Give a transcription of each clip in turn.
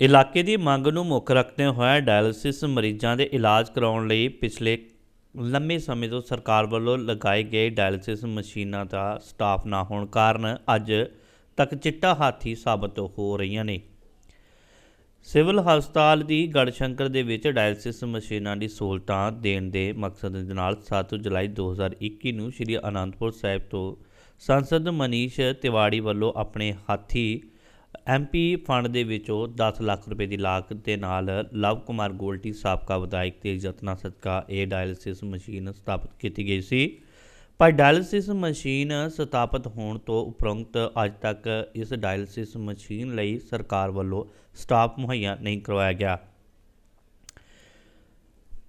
ਇਲਾਕੇ ਦੀ ਮੰਗ ਨੂੰ ਮੁੱਖ ਰੱਖਦੇ ਹੋਏ ਡਾਇਲਿਸਿਸ ਮਰੀਜ਼ਾਂ ਦੇ ਇਲਾਜ ਕਰਾਉਣ ਲਈ ਪਿਛਲੇ ਲੰਮੇ ਸਮੇਂ ਤੋਂ ਸਰਕਾਰ ਵੱਲੋਂ ਲਗਾਏ ਗਏ ਡਾਇਲਿਸਿਸ ਮਸ਼ੀਨਾਂ ਦਾ ਸਟਾਫ ਨਾ ਹੋਣ ਕਾਰਨ ਅੱਜ ਤੱਕ ਚਿੱਟਾ ਹਾਥੀ ਸਾਬਤ ਹੋ ਰਹੀਆਂ ਨੇ। ਸਿਵਲ ਹਸਪਤਾਲ ਦੀ ਗੜਸ਼ੰਕਰ ਦੇ ਵਿੱਚ ਡਾਇਲਿਸਿਸ ਮਸ਼ੀਨਾਂ ਦੀ ਸਹੂਲਤਾਂ ਦੇਣ ਦੇ ਮਕਸਦ ਦੇ ਨਾਲ 7 ਜੁਲਾਈ 2021 ਨੂੰ ਸ੍ਰੀ ਅਨੰਦਪੁਰ ਸਾਹਿਬ ਤੋਂ ਸੰਸਦ ਮਨੀਸ਼ ਤਿਵਾੜੀ ਵੱਲੋਂ ਆਪਣੇ ਹਾਥੀ ਐਮਪੀ ਫੰਡ ਦੇ ਵਿੱਚੋਂ 10 ਲੱਖ ਰੁਪਏ ਦੀ ਲਾਗਤ ਦੇ ਨਾਲ ਲਵ ਕੁਮਾਰ ਗੋਲਟੀ ਸਾਬਕਾ ਵਿਧਾਇਕ ਤੇ ਯਤਨਾ ਸਦਕਾ ਇਹ ਡਾਇਲਿਸਿਸ ਮਸ਼ੀਨ ਸਥਾਪਿਤ ਕੀਤੀ ਗਈ ਸੀ। ਪਰ ਡਾਇਲਿਸਿਸ ਮਸ਼ੀਨ ਸਥਾਪਿਤ ਹੋਣ ਤੋਂ ਉਪਰੰਤ ਅੱਜ ਤੱਕ ਇਸ ਡਾਇਲਿਸਿਸ ਮਸ਼ੀਨ ਲਈ ਸਰਕਾਰ ਵੱਲੋਂ ਸਟਾਫ ਮੁਹੱਈਆ ਨਹੀਂ ਕਰਵਾਇਆ ਗਿਆ।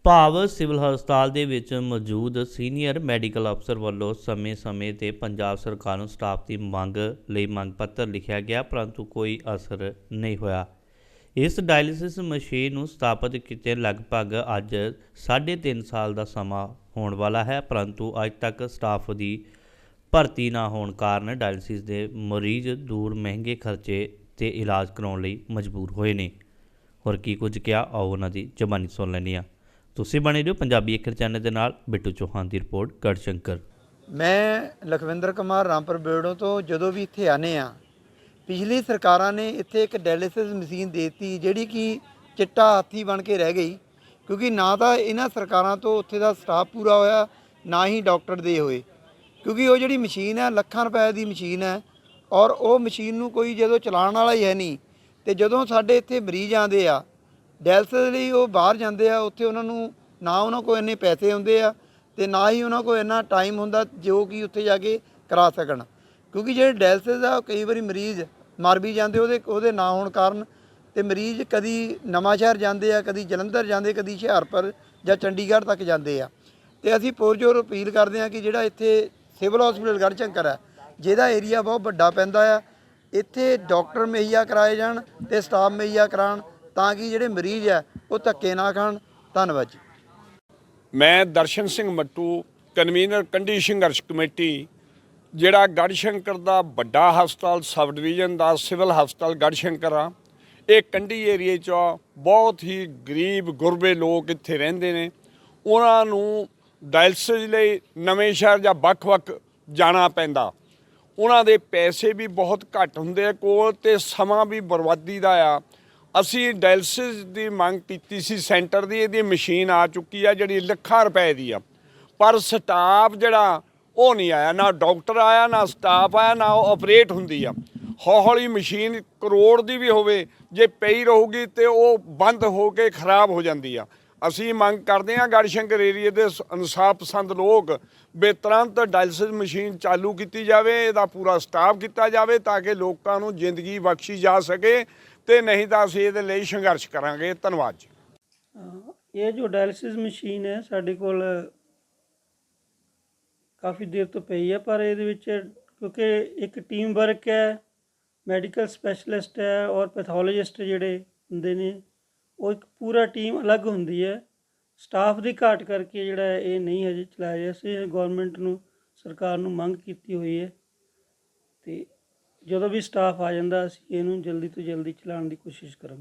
ਭਾਵ ਸਿਵਲ ਹਸਪਤਾਲ ਦੇ ਵਿੱਚ ਮੌਜੂਦ ਸੀਨੀਅਰ ਮੈਡੀਕਲ ਅਫਸਰ ਵੱਲੋਂ ਸਮੇਂ-ਸਮੇਂ ਤੇ ਪੰਜਾਬ ਸਰਕਾਰ ਨੂੰ ਸਟਾਫ ਦੀ ਮੰਗ ਲਈ ਮੰਗ ਪੱਤਰ ਲਿਖਿਆ ਗਿਆ, ਪਰੰਤੂ ਕੋਈ ਅਸਰ ਨਹੀਂ ਹੋਇਆ। ਇਸ ਡਾਇਲਿਸਿਸ ਮਸ਼ੀਨ ਨੂੰ ਸਥਾਪਿਤ ਕੀਤੇ ਲਗਭਗ ਅੱਜ 3.5 ਸਾਲ ਦਾ ਸਮਾਂ ਹੋਣ ਵਾਲਾ ਹੈ, ਪਰੰਤੂ ਅੱਜ ਤੱਕ ਸਟਾਫ ਦੀ ਭਰਤੀ ਨਾ ਹੋਣ ਕਾਰਨ ਡਾਇਲਿਸਿਸ ਦੇ ਮਰੀਜ਼ ਦੂਰ ਮਹਿੰਗੇ ਖਰਚੇ ਤੇ ਇਲਾਜ ਕਰਾਉਣ ਲਈ ਮਜਬੂਰ ਹੋਏ ਨੇ। ਹੋਰ ਕੀ ਕੁਝ ਕਿਹਾ, ਆਓ ਉਹਨਾਂ ਦੀ ਜ਼ਬਾਨੀ ਸੁਣ ਲੈਂਦੇ ਹਾਂ। ਤੁਸੀਂ ਬਣੇ ਰਹੋ ਪੰਜਾਬੀ ਅੱਖਰ ਚੈਨਲ ਦੇ ਨਾਲ, ਬਿੱਟੂ ਚੌਹਾਨ ਦੀ ਰਿਪੋਰਟ, ਗੜਸ਼ੰਕਰ। ਮੈਂ ਲਖਵਿੰਦਰ ਕੁਮਾਰ, ਰਾਮਪੁਰ ਬੇੜੋਂ ਤੋਂ ਜਦੋਂ ਵੀ ਇੱਥੇ ਆਨੇ ਆ ਪਿਛਲੀ ਸਰਕਾਰਾਂ ਨੇ ਇੱਥੇ ਇੱਕ ਡਾਇਲਿਸਿਸ ਮਸ਼ੀਨ ਦੇਤੀ, ਜਿਹੜੀ ਕਿ ਚਿੱਟਾ ਹਾਥੀ ਬਣ ਕੇ ਰਹਿ ਗਈ, ਕਿਉਂਕਿ ਨਾ ਤਾਂ ਇਹਨਾਂ ਸਰਕਾਰਾਂ ਤੋਂ ਉੱਥੇ ਦਾ ਸਟਾਫ ਪੂਰਾ ਹੋਇਆ, ਨਾ ਹੀ ਡਾਕਟਰ ਦੇ ਹੋਏ। ਕਿਉਂਕਿ ਉਹ ਜਿਹੜੀ ਮਸ਼ੀਨ ਹੈ, ਲੱਖਾਂ ਰੁਪਏ ਦੀ ਮਸ਼ੀਨ ਹੈ, ਔਰ ਉਹ ਮਸ਼ੀਨ ਨੂੰ ਕੋਈ ਜਦੋਂ ਚਲਾਉਣ ਵਾਲਾ ਹੀ ਹੈ ਨਹੀਂ, ਤੇ ਜਦੋਂ ਸਾਡੇ ਇੱਥੇ ਮਰੀਜ਼ ਆਉਂਦੇ ਆ ਡਾਇਲਿਸਿਸ ਲਈ ਉਹ ਬਾਹਰ ਜਾਂਦੇ ਆ, ਉੱਥੇ ਉਹਨਾਂ ਨੂੰ ਨਾ ਉਹਨਾਂ ਕੋਲ ਇੰਨੇ ਪੈਸੇ ਹੁੰਦੇ ਆ ਤੇ ਨਾ ਹੀ ਉਹਨਾਂ ਕੋਲ ਇੰਨਾ ਟਾਈਮ ਹੁੰਦਾ ਜੋ ਕਿ ਉੱਥੇ ਜਾ ਕੇ ਕਰਾ ਸਕਣ। ਕਿਉਂਕਿ ਜਿਹੜੇ ਡਾਇਲਿਸਿਸ ਆ, ਉਹ ਕਈ ਵਾਰੀ ਮਰੀਜ਼ ਮਰ ਵੀ ਜਾਂਦੇ, ਉਹਦੇ ਉਹਦੇ ਨਾ ਹੋਣ ਕਾਰਨ ਤੇ ਮਰੀਜ਼ ਕਦੀ ਨਵਾਂ ਸ਼ਹਿਰ ਜਾਂਦੇ ਆ, ਕਦੀ ਜਲੰਧਰ ਜਾਂਦੇ, ਕਦੀ ਹੁਸ਼ਿਆਰਪੁਰ ਜਾਂ ਚੰਡੀਗੜ੍ਹ ਤੱਕ ਜਾਂਦੇ ਆ। ਤੇ ਅਸੀਂ ਪੁਰਜੋਰ ਅਪੀਲ ਕਰਦੇ ਆ ਕਿ ਜਿਹੜਾ ਇੱਥੇ ਸਿਵਲ ਹਸਪੀਟਲ ਗੜਚੰਕਰ ਹੈ ਜਿਹਦਾ ਏਰੀਆ ਬਹੁਤ ਵੱਡਾ ਪੈਂਦਾ ਆ, ਇੱਥੇ ਡਾਕਟਰ ਮੁਹੱਈਆ ਕਰਾਏ ਜਾਣ ਤੇ ਸਟਾਫ ਮੁਹੱਈਆ ਕਰਾਉਣ ਤਾਂ ਕਿ ਜਿਹੜੇ ਮਰੀਜ਼ ਆ, ਉਹ ਧੱਕੇ ਨਾ ਖਾਣ। ਧੰਨਵਾਦ ਜੀ। ਮੈਂ ਦਰਸ਼ਨ ਸਿੰਘ ਮੱਟੂ ਕਨਵੀਨਰ ਕੰਢੀ ਸੰਘਰਸ਼ ਕਮੇਟੀ, ਜਿਹੜਾ ਗੜਸ਼ੰਕਰ ਦਾ ਵੱਡਾ ਹਸਪਤਾਲ ਸਬ ਡਿਵੀਜ਼ਨ ਦਾ ਸਿਵਲ ਹਸਪਤਾਲ ਗੜਸ਼ੰਕਰ ਆ। ਇਹ ਕੰਢੀ ਏਰੀਏ 'ਚ ਬਹੁਤ ਹੀ ਗਰੀਬ, ਗੁਰਬੇ ਲੋਕ ਇੱਥੇ ਰਹਿੰਦੇ ਨੇ। ਉਹਨਾਂ ਨੂੰ ਡਾਇਲਸਿਸ ਲਈ ਨਵੇਂ ਸ਼ਹਿਰ ਜਾਂ ਵੱਖ-ਵੱਖ ਜਾਣਾ ਪੈਂਦਾ। ਉਹਨਾਂ ਦੇ ਪੈਸੇ ਵੀ ਬਹੁਤ ਘੱਟ ਹੁੰਦੇ ਆ ਕੋਲ ਤੇ ਸਮਾਂ ਵੀ ਬਰਬਾਦੀ ਦਾ ਆ। ਅਸੀਂ ਡਾਇਲਸਿਸ ਦੀ ਮੰਗ ਕੀਤੀ ਸੀ, ਸੈਂਟਰ ਦੀ, ਇਹਦੀ ਮਸ਼ੀਨ ਆ ਚੁੱਕੀ ਆ ਜਿਹੜੀ ਲੱਖਾਂ ਰੁਪਏ ਦੀ ਆ। ਪਰ ਸਟਾਫ ਜਿਹੜਾ, ਉਹ ਨਹੀਂ ਆਇਆ, ਨਾ ਡਾਕਟਰ ਆਇਆ, ਨਾ ਸਟਾਫ ਆਇਆ, ਨਾ ਉਹ ਆਪਰੇਟ ਹੁੰਦੀ ਆ। ਹੌਲੀ ਮਸ਼ੀਨ ਕਰੋੜ ਦੀ ਵੀ ਹੋਵੇ, ਜੇ ਪਈ ਰਹੂਗੀ ਤੇ ਉਹ ਬੰਦ ਹੋ ਕੇ ਖਰਾਬ ਹੋ ਜਾਂਦੀ ਆ। ਅਸੀਂ ਮੰਗ ਕਰਦੇ ਹਾਂ ਗੜਸ਼ੰਕਰ ਏਰੀਏ ਦੇ ਸ- ਪਸੰਦ ਲੋਕ, ਵੀ ਤੁਰੰਤ ਡਾਇਲਸਿਸ ਮਸ਼ੀਨ ਚਾਲੂ ਕੀਤੀ ਜਾਵੇ, ਇਹਦਾ ਪੂਰਾ ਸਟਾਫ ਕੀਤਾ ਜਾਵੇ, ਤਾਂ ਕਿ ਲੋਕਾਂ ਨੂੰ ਜ਼ਿੰਦਗੀ ਬਖਸ਼ੀ ਜਾ ਸਕੇ। ਤੇ ਨਹੀਂ ਤਾਂ ਅਸੀਂ ਇਹਦੇ ਲਈ ਸੰਘਰਸ਼ ਕਰਾਂਗੇ। ਧੰਨਵਾਦ ਜੀ। ਇਹ ਜੋ ਡਾਇਲਿਸਿਸ ਮਸ਼ੀਨ ਹੈ, ਸਾਡੇ ਕੋਲ ਕਾਫੀ ਦੇਰ ਤੋਂ ਪਈ ਹੈ, ਪਰ ਇਹਦੇ ਵਿੱਚ ਕਿਉਂਕਿ ਇੱਕ ਟੀਮ ਵਰਕ ਹੈ ਮੈਡੀਕਲ ਸਪੈਸ਼ਲਿਸਟ ਹੈ ਔਰ ਪੈਥੋਲੋਜਿਸਟ ਜਿਹੜੇ ਹੁੰਦੇ ਨੇ, ਉਹ ਇੱਕ ਪੂਰਾ ਟੀਮ ਅਲੱਗ ਹੁੰਦੀ ਹੈ। ਸਟਾਫ ਦੀ ਘਾਟ ਕਰਕੇ ਜਿਹੜਾ ਇਹ ਨਹੀਂ ਹਜੇ ਚਲਾਇਆ ਜਾ ਸੀ ਗਵਰਨਮੈਂਟ ਨੂੰ, ਸਰਕਾਰ ਨੂੰ ਮੰਗ ਕੀਤੀ ਹੋਈ ਹੈ। ਤੇ ਜਦੋਂ ਵੀ ਸਟਾਫ ਆ ਜਾਂਦਾ ਅਸੀਂ ਇਹਨੂੰ ਜਲਦੀ ਤੋਂ ਜਲਦੀ ਚਲਾਉਣ ਦੀ ਕੋਸ਼ਿਸ਼ ਕਰਾਂਗੇ।